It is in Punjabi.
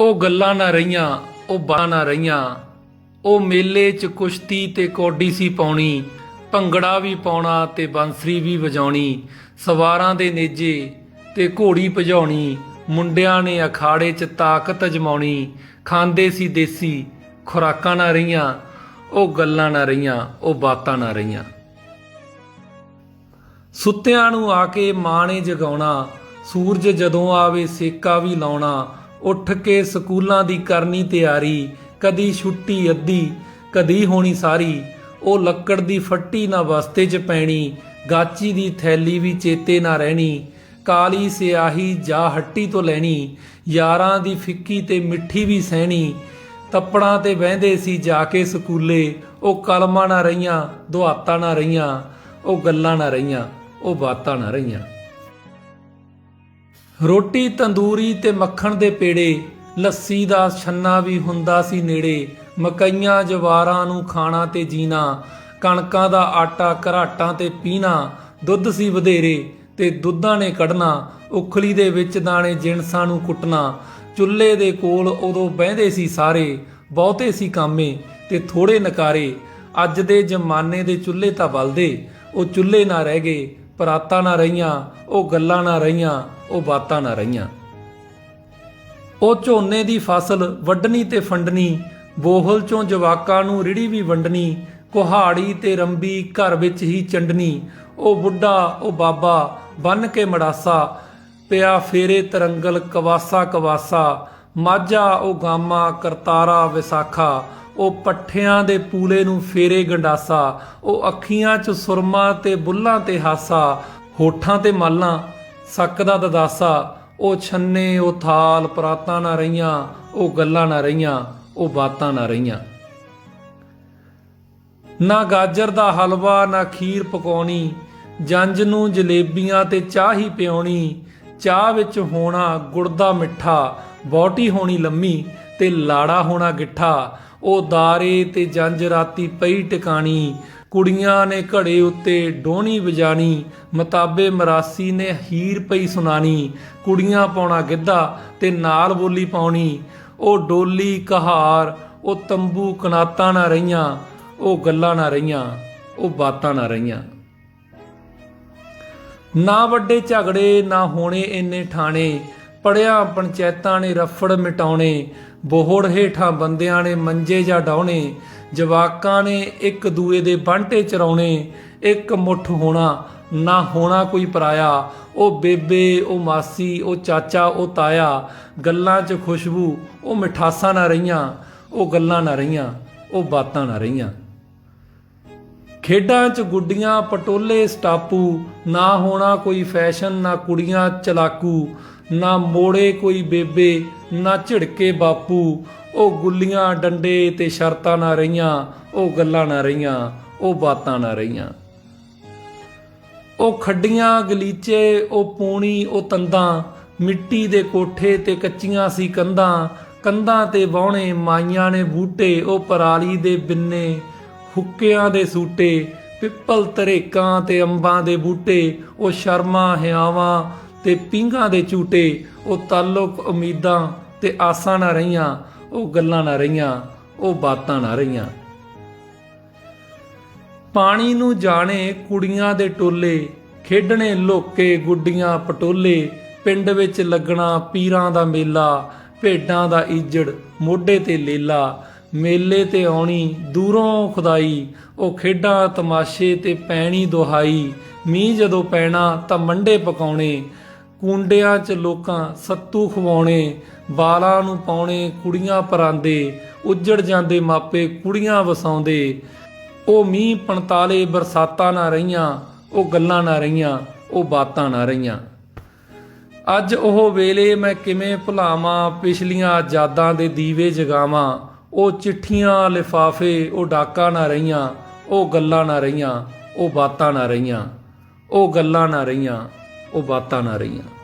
ਉਹ ਗੱਲਾਂ ਨਾ ਰਹੀਆਂ, ਉਹ ਬਾਹਾਂ ਨਾ ਰਹੀਆਂ। ਉਹ ਮੇਲੇ 'ਚ ਕੁਸ਼ਤੀ ਤੇ ਕੌਡੀ ਸੀ ਪਾਉਣੀ, ਭੰਗੜਾ ਵੀ ਪਾਉਣਾ ਤੇ ਬੰਸਰੀ ਵੀ ਵਜਾਉਣੀ, ਸਵਾਰਾਂ ਦੇ ਨੇਜੇ ਤੇ ਘੋੜੀ ਭਜਾਉਣੀ, ਮੁੰਡਿਆਂ ਨੇ ਅਖਾੜੇ 'ਚ ਤਾਕਤ ਅਜਮਾਉਣੀ, ਖਾਂਦੇ ਸੀ ਦੇਸੀ, ਖੁਰਾਕਾਂ ਨਾ ਰਹੀਆਂ, ਉਹ ਗੱਲਾਂ ਨਾ ਰਹੀਆਂ, ਉਹ ਬਾਤਾਂ ਨਾ ਰਹੀਆਂ। ਸੁੱਤਿਆਂ ਨੂੰ ਆ ਕੇ ਮਾਂ ਨੇ ਜਗਾਉਣਾ, ਸੂਰਜ ਜਦੋਂ ਆਵੇ ਸੇਕਾ ਵੀ ਲਾਉਣਾ ਉੱਠ ਕੇ ਸਕੂਲਾਂ ਦੀ ਕਰਨੀ ਤਿਆਰੀ, ਕਦੀ ਛੁੱਟੀ ਅੱਧੀ, ਕਦੀ ਹੋਣੀ ਸਾਰੀ। ਉਹ ਲੱਕੜ ਦੀ ਫੱਟੀ ਨਾ ਵਸਤੇ 'ਚ ਪੈਣੀ, ਗਾਚੀ ਦੀ ਥੈਲੀ ਵੀ ਚੇਤੇ ਨਾ ਰਹਿਣੀ। ਕਾਲੀ ਸਿਆਹੀ ਜਾ ਹੱਟੀ ਤੋਂ ਲੈਣੀ, ਯਾਰਾਂ ਦੀ ਫਿੱਕੀ ਤੇ ਮਿੱਠੀ ਵੀ ਸਹਿਣੀ। ਤੱਪੜਾਂ ਤੇ ਬਹਿੰਦੇ ਸੀ ਜਾ ਕੇ ਸਕੂਲੇ, ਉਹ ਕਲਮਾਂ ਨਾ ਰਹੀਆਂ, ਦੁਹਾਤਾਂ ਨਾ ਰਹੀਆਂ, ਉਹ ਗੱਲਾਂ ਨਾ ਰਹੀਆਂ, ਉਹ ਬਾਤਾਂ ਨਾ ਰਹੀਆਂ। ਰੋਟੀ, ਤੰਦੂਰੀ ਤੇ ਮੱਖਣ ਦੇ ਪੇੜੇ, ਲੱਸੀ ਦਾ ਛੰਨਾ ਵੀ ਹੁੰਦਾ ਸੀ ਨੇੜੇ, ਮਕਈਆਂ, ਜਵਾਰਾਂ ਨੂੰ ਖਾਣਾ ਤੇ ਜੀਣਾ, ਕਣਕਾਂ ਦਾ ਆਟਾ ਘਰਾਟਾਂ ਤੇ ਪੀਣਾ, ਦੁੱਧ ਸੀ ਵਧੇਰੇ ਤੇ ਦੁੱਧਾਂ ਨੇ ਕੱਢਣਾ, ਉਖਲੀ ਦੇ ਵਿੱਚ ਦਾਣੇ ਜਿਣਸਾਂ ਨੂੰ ਕੁੱਟਣਾ, ਚੁੱਲ੍ਹੇ ਦੇ ਕੋਲ ਉਦੋਂ ਬਹਿੰਦੇ ਸੀ ਸਾਰੇ, ਬਹੁਤੇ ਸੀ ਕਾਮੇ ਤੇ ਥੋੜੇ ਨਕਾਰੇ, ਅੱਜ ਦੇ ਜ਼ਮਾਨੇ ਦੇ ਚੁੱਲ੍ਹੇ ਤਾਂ ਬਲਦੇ, ਉਹ ਚੁੱਲ੍ਹੇ ਨਾ ਰਹਿ ਗਏ, ਪਰਾਤਾਂ ਨਾ ਰਹੀਆਂ, ਉਹ ਗੱਲਾਂ ਨਾ ਰਹੀਆਂ ਉਹ ਬਾਤਾਂ ਨਾ ਰਹੀਆਂ। ਉਹ ਝੋਨੇ ਦੀ ਫਸਲ ਵੱਢਣੀ ਤੇ ਫੰਡਣੀ, ਬੋਹਲ ਚੋਂ ਜਵਾਕਾਂ ਨੂੰ ਰਿੜੀ ਵੀ ਵੰਡਣੀ, ਕੁਹਾੜੀ ਤੇ ਰੰਬੀ ਘਰ ਵਿੱਚ ਹੀ ਚੰਡਣੀ। ਉਹ ਬੁੱਢਾ, ਉਹ ਬਾਬਾ, ਬੰਨ ਕੇ ਮੜਾਸਾ, ਪਿਆ ਫੇਰੇ ਤਰੰਗਲ ਕਵਾਸਾ ਕਵਾਸਾ। ਮਾਝਾ, ਉਹ ਗਾਮਾ, ਕਰਤਾਰਾ, ਵਿਸਾਖਾ। ਉਹ ਪੱਠਿਆਂ ਦੇ ਪੂਲੇ ਨੂੰ ਫੇਰੇ ਗੰਡਾਸਾ। ਉਹ ਅੱਖੀਆਂ 'ਚ ਸੁਰਮਾ ਤੇ ਬੁੱਲਾਂ ਤੇ ਹਾਸਾ। ਹੋਠਾਂ ਤੇ ਮਾਲਾਂ ਸੱਕ ਦਦਾਸਾ, ਉਹ ਛੰਨੇ, ਉਹ ਥਾਲ, ਪਰਾਤਾਂ ਨਾ ਰਹੀਆਂ, ਉਹ ਗੱਲਾਂ ਨਾ ਰਹੀਆਂ, ਉਹ ਬਾਤਾਂ ਨਾ ਰਹੀਆਂ। ਨਾ ਗਾਜਰ ਦਾ ਹਲਵਾ, ਨਾ ਖੀਰ ਪਕਾਉਣੀ ਜੰਜ ਨੂੰ ਜਲੇਬੀਆਂ ਤੇ ਚਾਹ ਹੀ ਪਿਉਣੀ ਚਾਹ ਵਿੱਚ ਹੋਣਾ ਗੁੜ ਦਾ ਮਿੱਠਾ ਬੋਟੀ ਹੋਣੀ ਲੰਮੀ ਤੇ ਲਾੜਾ ਹੋਣਾ ਗਿੱਠਾ, ਉਹ ਦਾਰੇ ਤੇ ਜੰਜ ਰਾਤੀ ਪਈ ਟਿਕਾਣੀ ਕੁੜੀਆਂ ਨੇ ਘੜੇ ਉੱਤੇ ਡੋਣੀ ਵਜਾਣੀ, ਮਤਾਬੇ ਮਰਾਸੀ ਨੇ ਹੀਰ ਪਈ ਸੁਨਾਣੀ ਕੁੜੀਆਂ ਪਾਉਣਾ ਗਿੱਧਾ ਤੇ ਨਾਲ ਬੋਲੀ ਪਾਉਣੀ। ਉਹ ਡੋਲੀ ਕਹਾਰ, ਉਹ ਤੰਬੂ ਕਨਾਤਾਂ ਨਾ ਰਹੀਆਂ, ਉਹ ਗੱਲਾਂ ਨਾ ਰਹੀਆਂ, ਉਹ ਬਾਤਾਂ ਨਾ ਰਹੀਆਂ। ਨਾ ਵੱਡੇ ਝਗੜੇ, ਨਾ ਹੋਣੇ ਇੰਨੇ ਠਾਣੇ, ਪੜਿਆ ਪੰਚਾਇਤਾਂ ਨੇ ਰਫੜ ਮਿਟਾਉਣੇ, ਬੋਹੜ ਹੇਠਾਂ ਬੰਦਿਆਂ ਨੇ ਮੰਜੇ ਜਾ ਡਾਉਣੇ ਜਵਾਕਾਂ ਨੇ ਇੱਕ ਦੂਏ ਦੇ ਬਾਂਟੇ ਚਰਾਉਣੇ, ਇੱਕ ਮੁੱਠ ਹੋਣਾ, ਨਾ ਹੋਣਾ ਕੋਈ ਪਰਾਇਆ। ਉਹ ਬੇਬੇ, ਉਹ ਮਾਸੀ, ਉਹ ਚਾਚਾ, ਉਹ ਤਾਇਆ, ਗੱਲਾਂ 'ਚ ਖੁਸ਼ਬੂ, ਉਹ ਮਿਠਾਸਾਂ ਨਾ ਰਹੀਆਂ, ਉਹ ਗੱਲਾਂ ਨਾ ਰਹੀਆਂ, ਉਹ ਬਾਤਾਂ ਨਾ ਰਹੀਆਂ। ਖੇਡਾਂ 'ਚ ਗੁੱਡੀਆਂ, ਪਟੋਲੇ, ਸਟਾਪੂ, ਨਾ ਹੋਣਾ ਕੋਈ ਫੈਸ਼ਨ, ਨਾ ਕੁੜੀਆਂ ਚਲਾਕੂ, ਨਾ ਮੋੜੇ ਕੋਈ ਬੇਬੇ, ਨਾ ਝਿੜਕੇ ਬਾਪੂ ਉਹ ਗੁੱਲੀਆਂ, ਡੰਡੇ ਤੇ ਸ਼ਰਤਾਂ ਨਾ ਰਹੀਆਂ, ਉਹ ਗੱਲਾਂ ਨਾ ਰਹੀਆਂ, ਉਹ ਬਾਤਾਂ ਨਾ ਰਹੀਆਂ। ਉਹ ਖੱਡੀਆਂ, ਗਲੀਚੇ, ਉਹ ਪੂਣੀ, ਉਹ ਤੰਦਾਂ, ਮਿੱਟੀ ਦੇ ਕੋਠੇ ਤੇ ਕੱਚੀਆਂ ਸੀ ਕੰਧਾਂ ਕੰਧਾਂ ਤੇ ਵਾਹਣੇ, ਮਾਈਆਂ ਨੇ ਬੂਟੇ, ਉਹ ਪਰਾਲੀ ਦੇ ਬਿੰਨੇ, ਹੁੱਕਿਆਂ ਦੇ ਸੂਟੇ, ਪਿੱਪਲ ਤਰੇਕਾਂ ਤੇ ਅੰਬਾਂ ਦੇ ਬੂਟੇ, ਉਹ ਸ਼ਰਮਾ ਹਿਆਵਾਂ ਤੇ ਪਿੰਗਾਂ ਦੇ ਝੂਟੇ, ਉਹ ਤਾਲੁਕ ਉਮੀਦਾਂ ਤੇ ਆਸਾਂ ਨਾ ਰਹੀਆਂ ਉਹ ਗੱਲਾਂ ਨਾ ਰਹੀਆਂ, ਉਹ ਬਾਤਾਂ ਨਾ ਰਹੀਆਂ। ਪਾਣੀ ਨੂੰ ਜਾਣੇ ਕੁੜੀਆਂ ਦੇ ਟੋਲੇ, ਖੇਡਣੇ ਲੋਕੇ ਗੁੱਡੀਆਂ ਪਟੋਲੇ, ਪਿੰਡ ਵਿੱਚ ਲੱਗਣਾ ਪੀਰਾਂ ਦਾ ਮੇਲਾ, ਭੇਡਾਂ ਦਾ ਈਜੜ, ਮੋਢੇ ਤੇ ਲੇਲਾ, ਮੇਲੇ ਤੇ ਆਉਣੀ ਦੂਰੋਂ ਖੁਦਾਈ, ਉਹ ਖੇਡਾਂ ਤਮਾਸ਼ੇ ਤੇ ਪੈਣੀ ਦੁਹਾਈ, ਮੀਂਹ ਜਦੋਂ ਪੈਣਾ ਤਾਂ ਮੰਡੇ ਪਕਾਉਣੇ ਕੁੰਡਿਆਂ 'ਚ ਲੋਕਾਂ ਸੱਤੂ ਖਵਾਉਣੇ, ਵਾਲਾਂ ਨੂੰ ਪਾਉਣੇ, ਕੁੜੀਆਂ ਪਰਾਂਦੇ, ਉੱਜੜ ਜਾਂਦੇ ਮਾਪੇ ਕੁੜੀਆਂ ਵਸਾਉਂਦੇ। ਉਹ ਮੀਂਹ 45 ਬਰਸਾਤਾਂ ਨਾ ਰਹੀਆਂ, ਉਹ ਗੱਲਾਂ ਨਾ ਰਹੀਆਂ, ਉਹ ਬਾਤਾਂ ਨਾ ਰਹੀਆਂ। ਅੱਜ ਉਹ ਵੇਲੇ ਮੈਂ ਕਿਵੇਂ ਭੁਲਾਵਾਂ, ਪਿਛਲੀਆਂ ਯਾਦਾਂ ਦੇ ਦੀਵੇ ਜਗਾਵਾਂ, ਉਹ ਚਿੱਠੀਆਂ ਲਿਫਾਫੇ, ਉਹ ਡਾਕਾਂ ਨਾ ਰਹੀਆਂ, ਉਹ ਗੱਲਾਂ ਨਾ ਰਹੀਆਂ, ਉਹ ਬਾਤਾਂ ਨਾ ਰਹੀਆਂ, ਉਹ ਗੱਲਾਂ ਨਾ ਰਹੀਆਂ। ਉਹ ਬਾਤਾਂ ਨਾ ਰਹੀਆਂ।